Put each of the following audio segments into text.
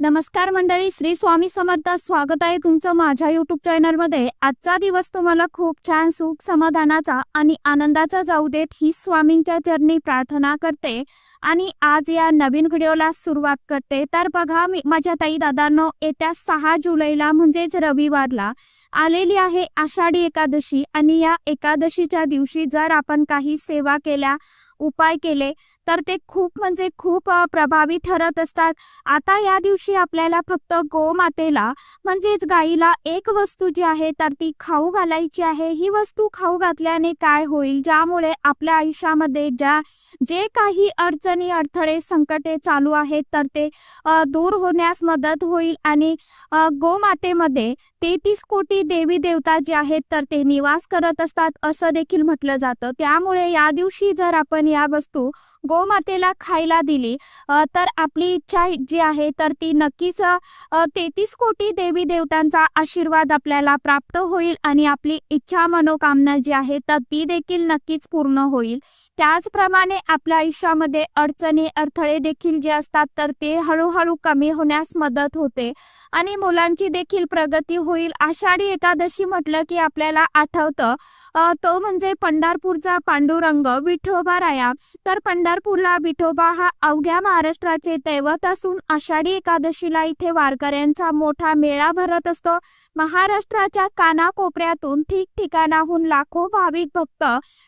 नमस्कार मंडळी श्री स्वामी समर्थ. स्वागत आहे तुमचं माझ्या युट्यूब चॅनलमध्ये आजचा दिवस तुम्हाला खूप छान सुख समाधानाचा आणि आनंदाचा जाऊ देत ही स्वामींच्या चरणी प्रार्थना करते. आणि आज या नवीन व्हिडिओला सुरुवात करते. तर बघा मी माझ्या ताई दादांनो येत्या सहा जुलैला म्हणजेच रविवारला आलेली आहे आषाढी एकादशी. आणि या एकादशीच्या दिवशी जर आपण काही सेवा केल्या उपाय केले तर ते खूप म्हणजे खूप प्रभावी ठरत असतात. आता या दिवशी आपल्याला फक्त गोमातेला म्हणजेच गाईला एक वस्तू जी आहे तर ती खाऊ घालायची आहे. ही वस्तू खाऊ घातल्याने काय होईल? ज्यामुळे आपल्या आयुष्यामध्ये ज्या जे काही अडचणी अडथळे संकटे चालू आहेत तर ते दूर होण्यास मदत होईल आणि गोमातेमध्ये तेहतीस कोटी देवी देवता जे आहेत तर ते निवास करत असतात असं देखील म्हटलं जातं. त्यामुळे या दिवशी जर आपण या वस्तू गोमातेला खायला दिली. तर आपली इच्छा जी आहे तर ती नक्कीच तेहतीस कोटी देवी देवतांचा आशीर्वाद आपल्याला प्राप्त होईल आणि आपली इच्छा मनोकामना जी आहे तर ती देखील नक्कीच पूर्ण होईल. त्याचप्रमाणे आपल्या आयुष्यामध्ये अडचणी अडथळे देखील जे असतात तर ते हळूहळू कमी होण्यास मदत होते आणि मुलांची देखील प्रगती होईल. आषाढी एकादशी म्हटलं की आपल्याला आठवतं तो म्हणजे पंढरपूरचा पांडुरंग विठोबा राया. तर पंढरपूरला विठोबा हा अवघ्या महाराष्ट्राचे दैवत असून आषाढी एकादशीला इथे वारकऱ्यांचा मोठा मेळा भरत असतो. महाराष्ट्राच्या कानाकोपऱ्यातून ठिकठिकाणाहून लाखो भाविक भक्त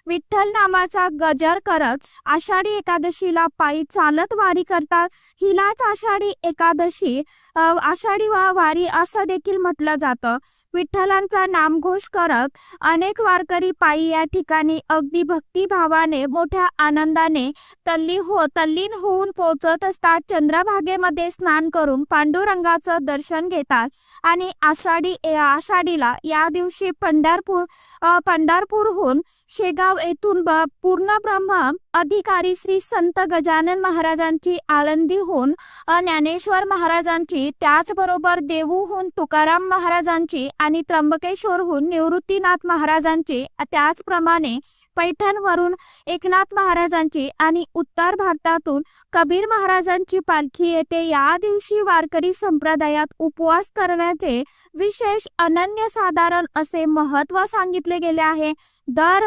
विठ्ठल नामाचा गजर करत आषाढी एकादशीला पायी चालत वारी करतात. हिलाच आषाढी एकादशी आषाढी वा वारी असं देखील म्हटलं जातं. विठ्ठलांचा नामघोष करत अनेक वारकरी पायी या ठिकाणी अगदी भक्तिभावाने मोठ्या आनंदाने तल्ली हो तल्लीन होऊन पोहोचत असतात. चंद्रभागेमध्ये स्नान करून पांडुरंगाचं दर्शन घेतात. आणि आषाढी या आषाढीला या दिवशी पंढरपूर पंढरपूरहून शेगाव येथून ब- पूर्ण ब्रह्म अधिकारी श्री संत गजानन महाराजांची आळंदीहून ज्ञानेश्वर महाराजांची त्याचबरोबर देहूहून तुकाराम महाराजांची आणि त्र्यंबकेश्वरहून निवृत्तीनाथ महाराजांची त्याचप्रमाणे पैठणवरून एकनाथ महाराजांची आणि उत्तर भारतातून कबीर महाराजांची पालखी येते या दिवशी वारकरी संप्रदायात उपवास करण्याचे विशेष अनन्यसाधारण असे महत्त्व सांगितले गेले आहे. दर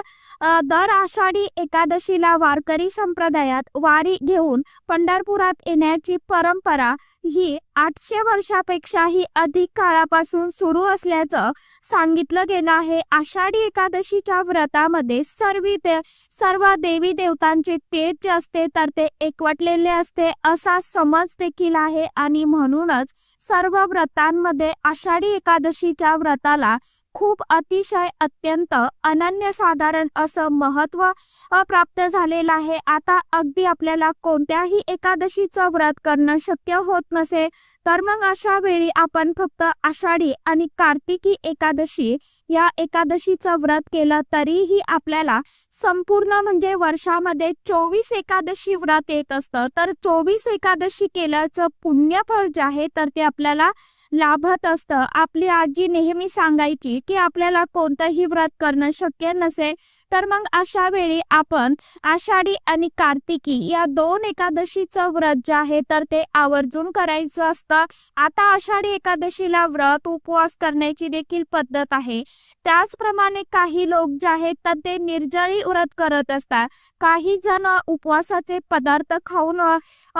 दर आषाढी एकादशीला वारकरी संप्रदायात वारी घेऊन पंढरपुरात येण्याची परंपरा ही आठशे वर्षापेक्षाही अधिक काळापासून सुरू असल्याचं सांगितलं गेलं आहे. आषाढी एकादशीच्या व्रतामध्ये सर्व दे सर्व देवी देवतांचे तेज जे असते तर ते एकवटलेले असते असा समज देखील आहे आणि म्हणूनच सर्व व्रतांमध्ये आषाढी एकादशीच्या व्रताला खूप अतिशय अत्यंत अनन्यसाधारण असं महत्त्व प्राप्त झाले झालेलं आहे. आता अगदी आपल्याला कोणत्याही एकादशीचं व्रत करणं शक्य होत नसे तर मग अशा वेळी आपण फक्त आषाढी आणि कार्तिकी एकादशी या एकादशीचं व्रत केलं तरीही आपल्याला संपूर्ण म्हणजे वर्षामध्ये चोवीस एकादशी व्रत येत असतं. तर चोवीस एकादशी केल्याचं पुण्यफळ जे आहे तर ते आपल्याला लाभत असतं. आपली आजी नेहमी सांगायची की आपल्याला कोणतंही व्रत करणं शक्य नसे तर मग अशा वेळी आपण आषाढी आणि कार्तिकी या दोन एकादशीचं व्रत जे आहे तर ते आवर्जून करायचं असतं. आता आषाढी एकादशीला व्रत उपवास करण्याची देखील पद्धत आहे. त्याचप्रमाणे काही लोक जे आहेत तर ते निर्जळी व्रत करत असतात. काही जण उपवासाचे पदार्थ खाऊन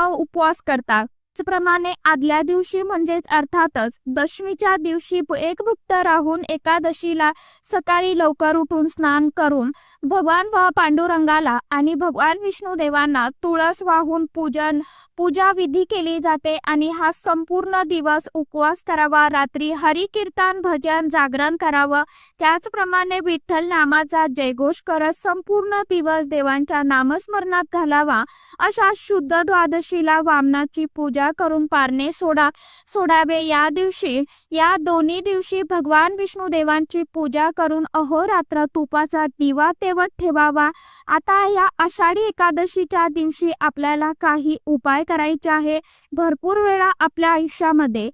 उपवास करतात. त्याचप्रमाणे आदल्या दिवशी म्हणजेच अर्थातच दशमीच्या दिवशी एकभुक्त राहून एकादशीला सकाळी लवकर उठून स्नान करून भगवान व पांडुरंगाला आणि भगवान विष्णू देवांना तुळस वाहून पूजन पूजा विधी केली जाते आणि हा संपूर्ण दिवस उपवास करावा रात्री हरिकीर्तन भजन जागरण करावं. त्याचप्रमाणे विठ्ठल नामाचा जयघोष करत संपूर्ण दिवस देवांच्या नामस्मरणात घालावा अशा शुद्ध द्वादशीला वामनाची पूजा करून पारणे सोडा सोडावे. या दिवशी या दोन्ही दिवशी भगवान विष्णू देवांची पूजा करून अहोरात्र तुपाचा दिवा तेवत ठेवावा. आता या आषाढी एकादशीच्या दिवशी आपल्याला काही उपाय करायचे आहे. भरपूर वेळा आपल्या आयुष्यामध्ये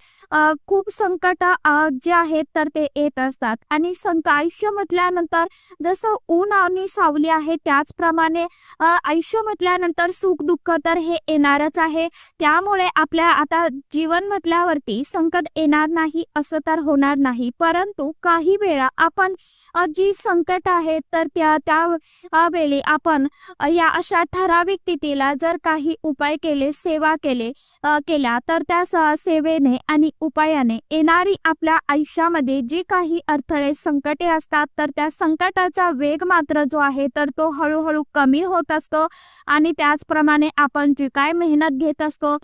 खूप संकट जे आहेत तर ते येत असतात. आणि संक आयुष्य म्हटल्यानंतर जसं ऊन आणि सावली आहे त्याचप्रमाणे आयुष्य म्हटल्यानंतर सुख दुःख तर हे येणारच आहे. त्यामुळे आपल्या आता जीवन म्हटल्यावरती संकट येणार नाही असं तर होणार नाही. परंतु काही वेळा आपण जी संकट आहेत तर त्या त्या वेळी आपण या अशा ठराविक तिथीला जर काही उपाय केले सेवा केले केल्या तर त्या सेवेने आणि उपायाने येणारी आपल्या आयुष्यामध्ये जी काही अडथळे संकटे असतात तर त्या संकटाचा वेग मात्र जो आहे तर तो हळूहळू कमी होत असतो. आणि त्याचप्रमाणे आपण जी काय मेहनत घेत असतो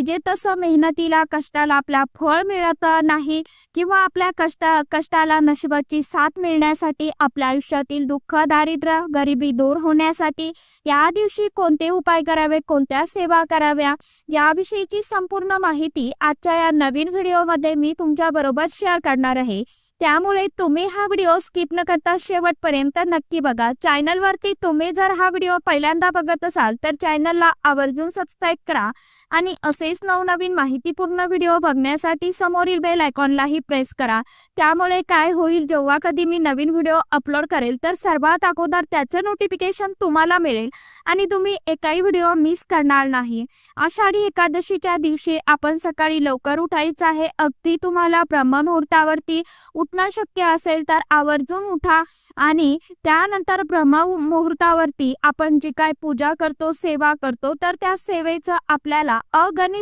पाहिजे तसं मेहनतीला कष्टाला आपल्या फळ मिळत नाही किंवा आपल्या कष्ट कष्टाला नशिबाची साथ मिळण्यासाठी आपल्या आयुष्यातील दुःख दारिद्र्य गरिबी दूर होण्यासाठी या दिवशी कोणते उपाय करावे कोणत्या सेवा कराव्या याविषयीची संपूर्ण माहिती आजच्या या नवीन व्हिडिओमध्ये मी तुमच्या बरोबर शेअर करणार आहे. त्यामुळे तुम्ही हा व्हिडिओ स्किप न करता शेवटपर्यंत नक्की बघा. चॅनलवरती तुम्ही जर हा व्हिडिओ पहिल्यांदा बघत असाल तर चॅनलला आवर्जून सबस्क्राईब करा आणि असे असेच नवनवीन माहितीपूर्ण व्हिडिओ बघण्यासाठी समोरील बेल आयकॉनलाही प्रेस करा. त्यामुळे काय होईल जेव्हा कधी मी नवीन व्हिडिओ अपलोड करेल तर सर्वात अगोदर त्याचं नोटिफिकेशन तुम्हाला मिळेल आणि तुम्ही एकाही व्हिडिओ मिस करणार नाही. आषाढी एकादशीच्या दिवशी आपण सकाळी लवकर उठायचं आहे. अगदी तुम्हाला ब्रह्ममुहूर्तावरती उठणं शक्य असेल तर आवर्जून उठा आणि त्यानंतर ब्रह्म मुहूर्तावरती आपण जी काय पूजा करतो सेवा करतो तर त्या सेवेचं आपल्याला अगणित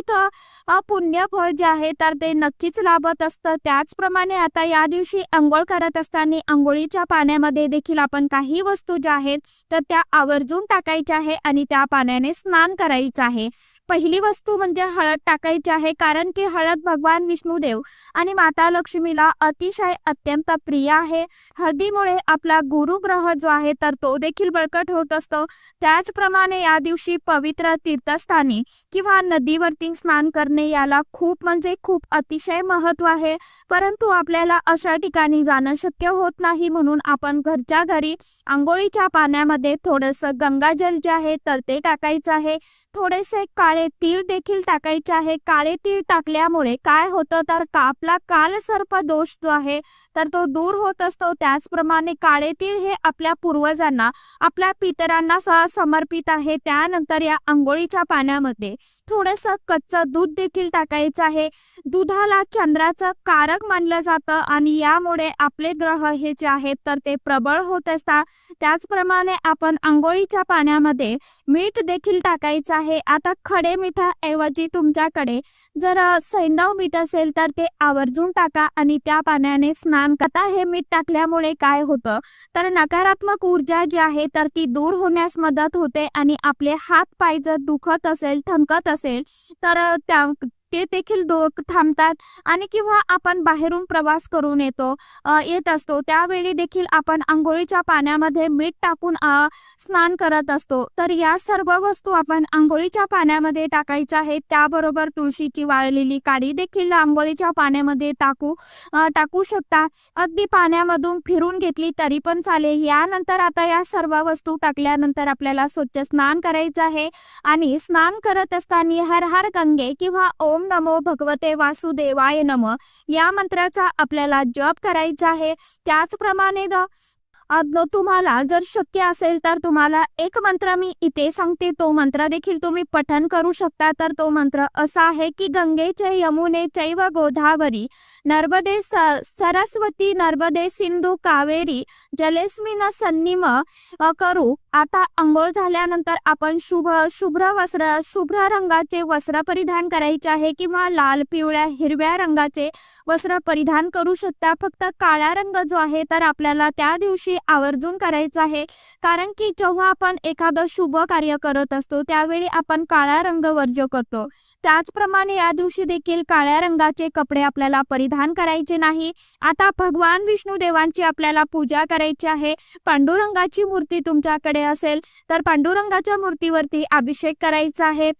अ, पुण्य फळ जे आहे तर ते नक्कीच लाभत असतं. त्याचप्रमाणे आता या दिवशी आंघोळ करत असताना आंघोळीच्या पाण्यामध्ये देखील आपण काही वस्तू ज्या आहेत तर त्या आवर्जून टाकायच्या आहे आणि त्या पाण्याने स्नान करायचं आहे. पहिली वस्तू म्हणजे हळद टाकायची आहे कारण की हळद भगवान विष्णुदेव आणि माता लक्ष्मीला अतिशय अत्यंत प्रिय आहे. हळदीमुळे आपला गुरुग्रह जो आहे तर तो देखील बळकट होत असतो. त्याचप्रमाणे या दिवशी पवित्र तीर्थस्थानी किंवा नदीवरती स्नान करणे याला खूप म्हणजे खूप अतिशय महत्त्व आहे. परंतु आपल्याला अशा ठिकाणी जाणं शक्य होत नाही म्हणून आपण घरच्या घरी आंघोळीच्या पाण्यामध्ये थोडंसं गंगाजल जे आहे तर ते टाकायचं आहे. थोडेसे काळे तीळ देखील टाकायचे आहे. काळे तीळ टाकल्यामुळे काय होतं तर का आपला कालसर्प दोष जो आहे तर तो दूर होत असतो. त्याचप्रमाणे काळे तीळ हे आपल्या पूर्वजांना आपल्या पितरांना समर्पित आहे. त्यानंतर या आंघोळीच्या पाण्यामध्ये थोडंसं कच्चं दूध देखील टाकायचं आहे. दुधाला चंद्राचं कारक मानलं जातं आणि यामुळे आपले ग्रह हे जे आहेत तर ते प्रबळ होत असतात. त्याचप्रमाणे आपण आंघोळीच्या पाण्यामध्ये मीठ देखील टाकायचं आहे. आता खडे मिठाऐवजी तुमच्याकडे जर सैंदव मीठ असेल तर ते आवर्जून टाका आणि त्या पाण्याने स्नान करता. हे मीठ टाकल्यामुळे काय होतं? तर नकारात्मक ऊर्जा जी आहे तर ती दूर होण्यास मदत होते आणि आपले हात पाय जर दुखत असेल थंकत असेल तर अ, त्या ते देखील दो थांबतात आणि किंवा आपण बाहेरून प्रवास करून येतो येत असतो. त्यावेळी देखील आपण आंघोळीच्या पाण्यामध्ये मीठ टाकून स्नान करत असतो. तर या सर्व वस्तू आपण आंघोळीच्या पाण्यामध्ये टाकायच्या आहेत. त्याबरोबर तुळशीची वाळलेली काडी देखील आंघोळीच्या पाण्यामध्ये टाकू टाकू शकता. अगदी पाण्यामधून फिरून घेतली तरी पण चालेल. यानंतर आता या सर्व वस्तू टाकल्यानंतर आपल्याला स्वच्छ स्नान करायचं आहे. आणि स्नान करत असताना हर हर गंगे किंवा ओम नमो भगवते वासुदेवाय नम. या मंत्राचा आपल्याला जप करायचा आहे. त्याचप्रमाणे द- तुम्हाला जर शक्य असेल तर तुम्हाला एक मंत्र मी इथे सांगते. तो मंत्र देखील तुम्ही पठन करू शकता. तर तो मंत्र असा आहे की गंगेचे यमुने चैव गोदावरी नर्मदे स- सरस्वती नर्मदे सिंधू कावेरी जलेस्मिन सन्निम करू. आता आंघोळ झाल्यानंतर आपण शुभ शुभ्र वस्त्र शुभ्र रंगाचे वस्त्र परिधान करायचे आहे किंवा लाल पिवळ्या हिरव्या रंगाचे वस्त्र परिधान करू शकता. फक्त काळा रंग जो आहे तर आपल्याला त्या दिवशी आवर्जून करायचं आहे. कारण की जेव्हा आपण एखादं शुभ कार्य करत असतो त्यावेळी आपण काळा रंग वर्ज्य करतो. त्याचप्रमाणे या दिवशी देखील काळ्या रंगाचे कपडे आपल्याला परिधान करायचे नाही. आता भगवान विष्णू देवांची आपल्याला पूजा करायची आहे. पांडुरंगाची मूर्ती तुमच्याकडे असेल तर पांडुरंगाच्या मूर्तीवरती अभिषेक करायचा आहे.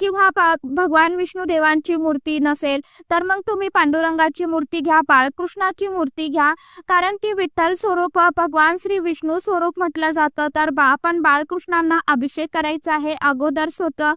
किंवा भगवान विष्णू देवांची मूर्ती नसेल तर मग तुम्ही पांडुरंगाची मूर्ती घ्या बाळकृष्णाची मूर्ती घ्या. कारण ती विठ्ठल स्वरूप भगवान श्री विष्णू स्वरूप म्हटलं जातं. तर बा आपण बाळकृष्णांना अभिषेक करायचा आहे अगोदर स्वतः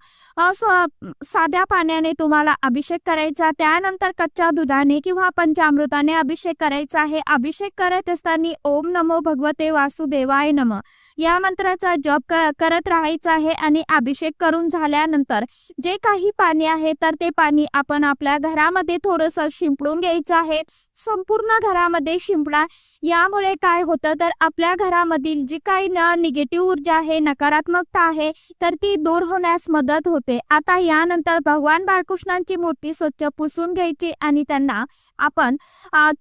स्व- साध्या पाण्याने तुम्हाला अभिषेक करायचा त्यानंतर कच्च्या दुधाने किंवा पंचामृताने अभिषेक करायचा आहे. अभिषेक करत असताना ओम नमो भगवते वासुदेवाय नम. या मंत्राचा जप क- करत राहायचा आहे आणि अभिषेक करून झाल्यानंतर जे काही पाणी आहे तर ते पाणी आपण आपल्या घरामध्ये थोडस शिंपडून घ्यायचं आहे. संपूर्ण घरामध्ये शिंपडा. यामुळे काय होतं तर आपल्या घरामधील जी काही निगेटिव्ह ऊर्जा आहे नकारात्मकता आहे तर ती दूर होण्यास मदत होते. आता यानंतर भगवान बाळकृष्णांची मूर्ती स्वच्छ पुसून घ्यायची आणि त्यांना आपण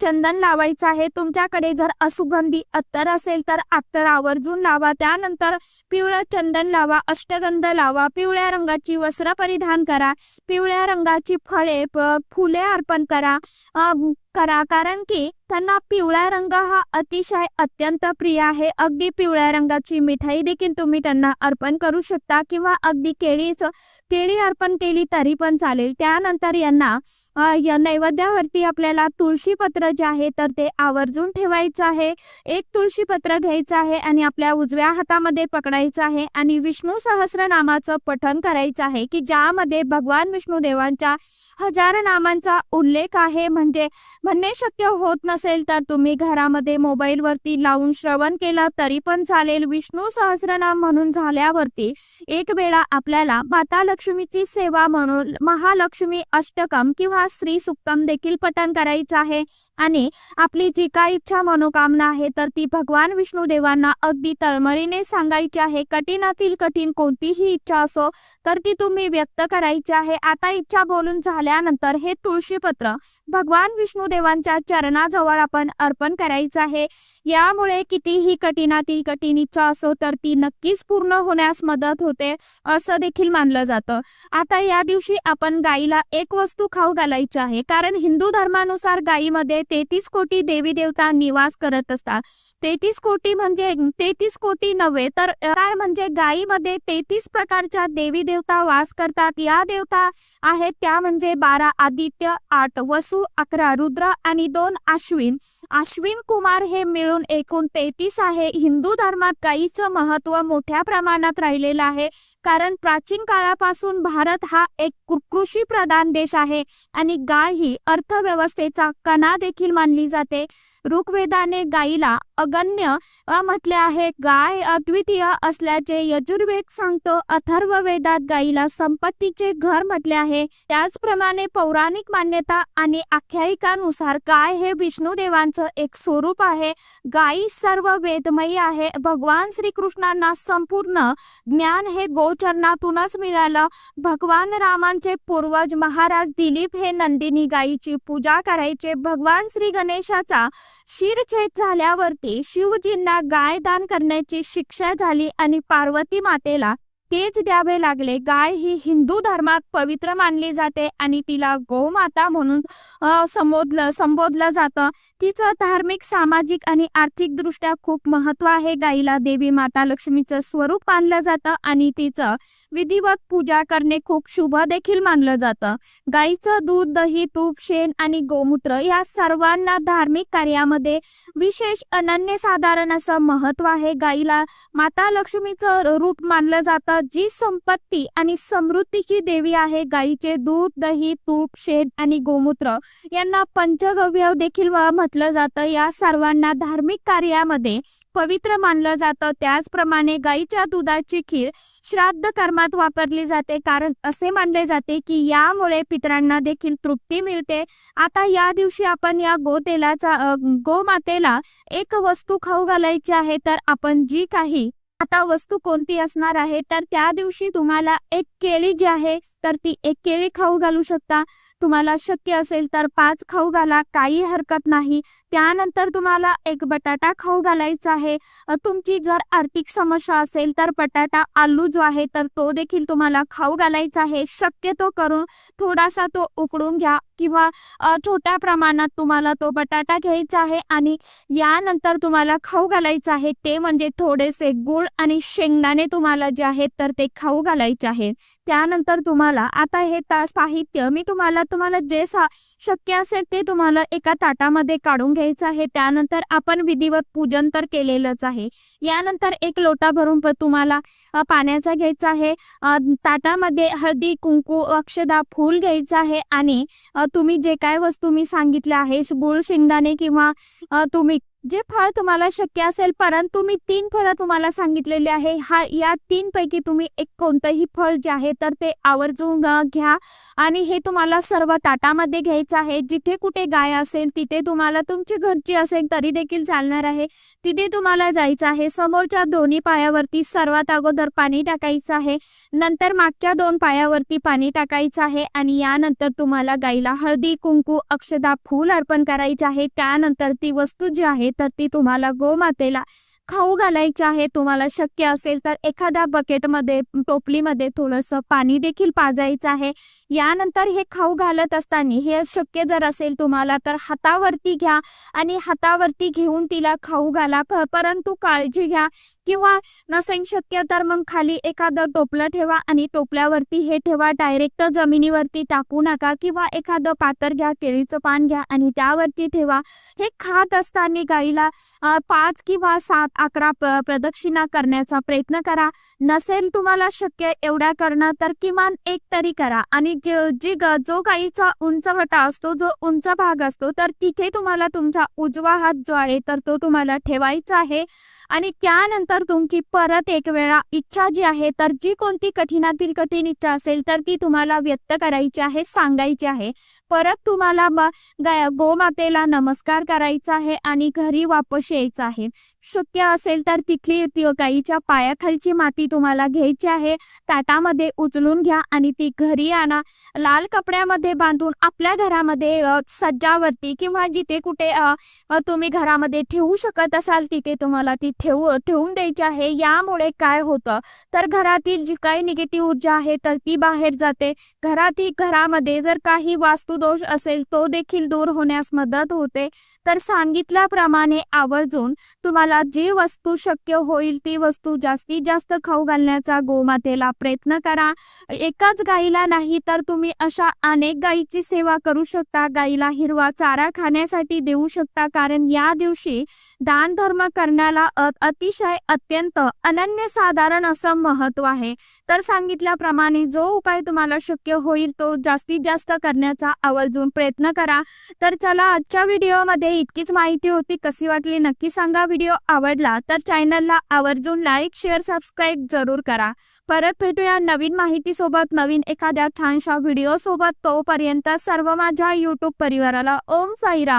चंदन लावायचं आहे. तुमच्याकडे जर असुगंधी अत्तर असेल तर अत्तर आवर्जून लावा. त्यानंतर पिवळं चंदन लावा अष्टगंध लावा पिवळ्या रंगाची वस्त्र परिधान करा. पिवळ्या रंगाची फळे फुले अर्पण करा. करा. कारण की त्यांना पिवळा रंग हा अतिशय अत्यंत प्रिय आहे. अगदी पिवळ्या रंगाची मिठाई देखील तुम्ही त्यांना अर्पण करू शकता किंवा अगदी केळीच केळी अर्पण केली तरी पण चालेल. त्यानंतर यांना या नैवेद्यावरती आपल्याला तुळशी पत्र जे आहे तर ते आवर्जून ठेवायचं आहे. एक तुळशी पत्र घ्यायचं आहे आणि आपल्या उजव्या हातामध्ये पकडायचं आहे आणि विष्णू सहस्रनामाचं पठण करायचं आहे की ज्यामध्ये भगवान विष्णू देवांच्या हजार नामांचा उल्लेख आहे. म्हणजे म्हणणे शक्य होत नसेल तर तुम्ही घरामध्ये मोबाईल वरती लावून श्रवण केलं तरी पण चालेल. विष्णू सहस्रनाम म्हणून झाल्यावरती एक वेळा आपल्याला माता लक्ष्मीची सेवा म्हणून महालक्ष्मी अष्टकम किंवा श्री सुक्तम देखील पठण करायचं आहे. आणि आपली जी काय इच्छा मनोकामना आहे तर ती भगवान विष्णू देवांना अगदी तळमळीने सांगायची आहे. कठीणातील कठीण कोणतीही इच्छा असो तर ती तुम्ही व्यक्त करायची आहे. आता इच्छा बोलून झाल्यानंतर हे तुळशीपत्र भगवान विष्णू देवांच्या चरणाजवळ आपण अर्पण करायचं आहे. यामुळे कितीही कठीणातील कठीण इच्छा असो तर ती नक्कीच पूर्ण होण्यास मदत होते असं देखील मानलं जातं. आता या दिवशी आपण गायीला एक वस्तू खाऊ घालायची आहे. कारण हिंदू धर्मानुसार गायीमध्ये तेहतीस कोटी देवी देवता निवास करत असतात. तेहतीस कोटी म्हणजे तेहतीस कोटी नव्हे तर म्हणजे गायीमध्ये तेहतीस प्रकारच्या देवी देवता वास करतात. या देवता आहेत त्या म्हणजे बारा आदित्य आठ वसु अकरा रुद्र आणि दोन अश्विन. अश्विन कुमार हे मिळून एकूण तेहतीस आहे. हिंदू धर्मात गायीचं महत्त्व मोठ्या प्रमाणात राहिलेलं आहे. कारण प्राचीन काळापासून भारत हा एक कृषी प्रधान देश आहे. आणि गाय ही अर्थव्यवस्थेचा कणा देखील मानली जाते. ऋग्वेदाने गायीला अगण्य म्हटले आहे. गाय अद्वितीय असल्याचे यजुर्वेद सांगतो. अथर्व वेदात गायीला संपत्तीचे घर म्हटले आहे. त्याचप्रमाणे पौराणिक मान्यता आणि आख्यायिकानुसार गाय हे विष्णू देवांचं एक स्वरूप आहे. गायी सर्व वेदमयी आहे. भगवान श्रीकृष्णांना संपूर्ण ज्ञान हे गोचरणातूनच मिळालं. भगवान रामांचे पूर्वज महाराज दिलीप हे नंदिनी गायीची पूजा करायचे. भगवान श्री गणेशाचा शिरछेद झाल्यावरती शिवजींना गाय दान करण्याची शिक्षा झाली आणि पार्वती मातेला तेच द्यावे लागले. गाय ही हिंदू धर्मात पवित्र मानली जाते आणि तिला गोमाता म्हणून संबोधलं संबोधलं जातं. तिचं धार्मिक सामाजिक आणि आर्थिक दृष्ट्या खूप महत्त्व आहे. गाईला देवी माता लक्ष्मीचं स्वरूप मानलं जातं आणि तिचं विधिवत पूजा करणे खूप शुभ देखील मानलं जातं. गाईचं दूध दही तूप शेण आणि गोमूत्र या सर्वांना धार्मिक कार्यामध्ये विशेष अनन्यसाधारण असं महत्त्व आहे. गाईला माता लक्ष्मीचं रूप मानलं जातं. जी संपत्ती आणि समृद्धीची देवी आहे गाईचे दूध दही तूप शेण आणि गोमूत्र यांना पंचगव्य देखील म्हटलं जातं. या सर्वांना धार्मिक कार्यामध्ये पवित्र मानलं जातं. त्याचप्रमाणे गाईच्या दुधाची खीर श्राद्ध कर्मात वापरली जाते. कारण असे मानले जाते की यामुळे पितरांना देखील तृप्ती मिळते. आता या दिवशी आपण या गोतेलाचा गोमातेला एक वस्तू खाऊ घालायची आहे. तर आपण जी काही आता वस्तू कोणती असणार आहे? तर त्या दिवशी तुम्हाला एक केळी जी आहे तर ती एक केळी खाऊ घालू शकता. तुम्हाला शक्य असेल तर पाच खाऊ घाला काही हरकत नाही. त्यानंतर तुम्हाला एक बटाटा खाऊ घालायचा आहे. तुमची जर आर्थिक समस्या असेल तर बटाटा आलू जो आहे तर तो देखील तुम्हाला खाऊ घालायचा आहे. शक्यतो करून थोडासा तो उकडून घ्या किंवा छोट्या प्रमाणात तुम्हाला तो बटाटा घ्यायचा आहे आणि यानंतर तुम्हाला खाऊ घालायचं आहे. ते म्हणजे थोडेसे गुळ आणि शेंगदाणे तुम्हाला जे आहेत तर ते खाऊ घालायचे आहे. त्यानंतर तुम्हाला तुम्हाला. आता हे तास साहित्य मी तुम्हाला तुम्हाला जे सा शक्य असेल ते तुम्हाला एका ताटामध्ये काढून घ्यायचं आहे. त्यानंतर आपण विधिवत पूजन तर केलेलंच आहे. यानंतर एक लोटा भरून तुम्हाला पाण्याचा घ्यायचा आहे. ताटामध्ये हळदी कुंकू अक्षदा फूल घ्यायचं आहे आणि तुम्ही जे काय वस्तू मी सांगितल्या आहे गुळ शेंगदाणे किंवा तुम्ही जे फळ तुम्हाला शक्य असेल परंतु मी तीन फळं तुम्हाला सांगितलेली आहे. हा या तीन पैकी तुम्ही एक कोणतंही फळ जे आहे तर ते आवर्जून घ्या. आणि हे तुम्हाला सर्व ताटामध्ये घ्यायचं आहे. जिथे कुठे गाय असेल तिथे तुम्हाला तुमची घरची असेल तरी देखील चालणार आहे. तिथे तुम्हाला जायचं आहे. समोरच्या दोन्ही पायावरती सर्वात अगोदर पाणी टाकायचं आहे. नंतर मागच्या दोन पायावरती पाणी टाकायचं आहे. आणि यानंतर तुम्हाला गाईला हळदी कुंकू अक्षदा फूल अर्पण करायचे आहे. त्यानंतर ती वस्तू जी आहे तर ती तुम्हाला गोमातेला खाऊ घालायचे आहे तुम्हाला शक्य असेल तर एखाद्या बकेटमध्ये टोपलीमध्ये थोडंसं पाणी देखील पाजायचं आहे. यानंतर हे खाऊ घालत असताना हे शक्य जर असेल तुम्हाला तर हातावरती घ्या आणि हातावरती घेऊन तिला खाऊ घाला. परंतु काळजी घ्या किंवा नसेल शक्य तर मग खाली एखादं टोपलं ठेवा आणि टोपल्यावरती हे ठेवा. डायरेक्ट जमिनीवरती टाकू नका किंवा एखादं पातर घ्या केळीचं पान घ्या आणि त्यावरती ठेवा. हे खात असताना गाईला पाच किंवा सात अकरा प- प्रदक्षिणा करण्याचा प्रयत्न करा. नसेल तुम्हाला शक्य एवढ्या करणं तर किमान एक तरी करा. आणि जे जी जो गाईचा उंच वटा असतो जो उंच भाग असतो तर तिथे तुम्हाला तुमचा उजवा हात जो आहे तर तो तुम्हाला ठेवायचा आहे. आणि त्यानंतर तुमची परत एक वेळा इच्छा जी आहे तर जी कोणती कठीणातील कठीण इच्छा असेल तर ती तुम्हाला व्यक्त करायची आहे सांगायची आहे. परत तुम्हाला गोमातेला नमस्कार करायचा आहे आणि घरी वापस यायचं आहे. शक्य असेल तर तिथली गाईच्या पायाखालची माती तुम्हाला घ्यायची आहे. ताटामध्ये उचलून घ्या आणि ती घरी आणा. लाल कपड्यामध्ये बांधून आपल्या घरामध्ये सज्जावरती किंवा जिथे कुठे तुम्ही घरामध्ये ठेवू शकत असाल तिथे तुम्हाला ती ठेवू ठेवून द्यायची आहे. यामुळे काय होतं? तर घरातील जी काही निगेटिव्ह ऊर्जा आहे तर ती बाहेर जाते. घरातील घरामध्ये जर काही वास्तुदोष असेल तो देखील दूर होण्यास मदत होते. तर सांगितल्याप्रमाणे आवर्जून तुम्हाला जी वस्तू शक्य होईल ती वस्तू जास्तीत जास्त खाऊ घालण्याचा गोमातेला प्रयत्न करा. एकाच गाईला नाही तर तुम्ही अशा अनेक गायीची सेवा करू शकता. गाईला हिरवा चारा खाण्यासाठी देऊ शकता. कारण या दिवशी दान धर्म करण्याला अतिशय अत्यंत अनन्य साधारण असं महत्त्व आहे. तर सांगितल्याप्रमाणे जो उपाय तुम्हाला शक्य होईल तो जास्तीत जास्त करण्याचा आवर्जून प्रयत्न करा. तर चला आजच्या व्हिडिओमध्ये इतकीच माहिती होती. कशी वाटली नक्की सांगा. व्हिडिओ आवडला तर चॅनलला आवर्जून लाईक शेअर सबस्क्राईब जरूर करा. परत भेटूया नवीन माहिती सोबत नवीन एखाद्या छानशा व्हिडिओ सोबत तोपर्यंत सर्व माझ्या युट्यूब परिवाराला ओम साईराम.